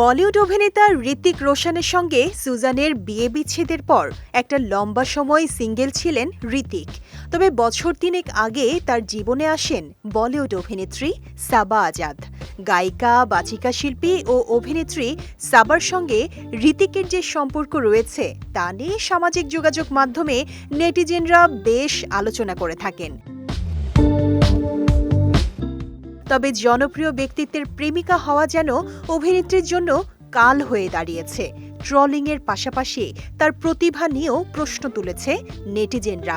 বলিউড অভিনেতা ঋতিক রোশনের সঙ্গে সুজানের বিয়ে বিচ্ছেদের পর একটা লম্বা সময় সিঙ্গেল ছিলেন ঋতিক তবে বছর তিনেক আগে তার জীবনে আসেন বলিউড অভিনেত্রী সাবা আজাদ। গায়িকা, বাচিকা শিল্পী ও অভিনেত্রী সাবার সঙ্গে ঋতিকের যে সম্পর্ক রয়েছে, তা নিয়ে সামাজিক যোগাযোগ মাধ্যমে নেটিজেনরা বেশ আলোচনা করে থাকেন। তবে জনপ্রিয় ব্যক্তিত্বের প্রেমিকা হওয়া যেন অভিনেত্রীর জন্য কাল হয়ে দাঁড়িয়েছে। ট্রলিংয়ের পাশাপাশি তার প্রতিভা নিয়েও প্রশ্ন তুলেছে নেটিজেনরা।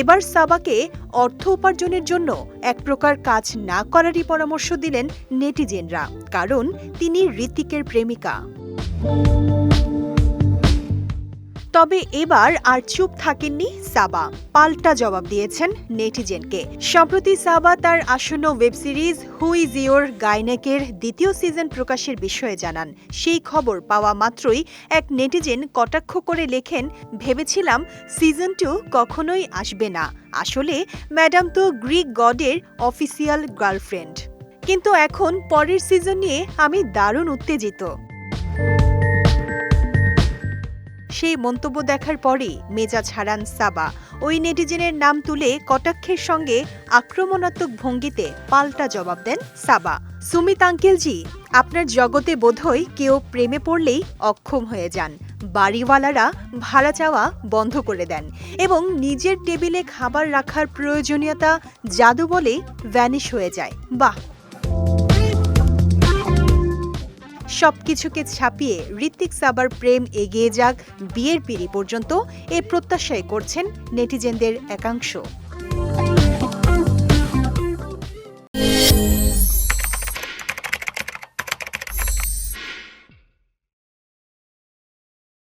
এবার সাবাকে অর্থ উপার্জনের জন্য এক প্রকার কাজ না করারই পরামর্শ দিলেন নেটিজেনরা, কারণ তিনি ঋতিকের প্রেমিকা। তবে এবার আর চুপ থাকেননি সাবা। পাল্টা জবাব দিয়েছেন নেটিজেনকে। সম্প্রতি সাবা তার আসন্ন ওয়েব সিরিজ হুই জিওর গাইনেকের দ্বিতীয় সিজন প্রকাশের বিষয়ে জানান। সেই খবর পাওয়া মাত্রই এক নেটিজেন কটাক্ষ করে লেখেন, ভেবেছিলাম সিজন টু কখনোই আসবে না। আসলে ম্যাডাম তো গ্রিক গডের অফিসিয়াল গার্লফ্রেন্ড। কিন্তু এখন পরের সিজন নিয়ে আমি দারুণ উত্তেজিত। সেই মন্তব্য দেখার পরেই মেজাজ হারান সাবা। ওই নেটিজেনের নাম তুলে কটাক্ষের সঙ্গে আক্রমণাত্মক ভঙ্গিতে পাল্টা জবাব দেন সাবা। সুমিত আঙ্কেলজি, আপনার জগতে বোধহয় কেউ প্রেমে পড়লেই অক্ষম হয়ে যান। বাড়িওয়ালারা ভাড়া চাওয়া বন্ধ করে দেন এবং নিজের টেবিলে খাবার রাখার প্রয়োজনীয়তা জাদু বলেই ভ্যানিশ হয়ে যায়। বাহ! সবকিছুকে ছাপিয়ে ঋত্বিক সাবার প্রেম এগিয়ে যাক বিয়ের পিড়ি পর্যন্ত এ প্রত্যাশাই করছেন নেটিজেনদের একাংশ।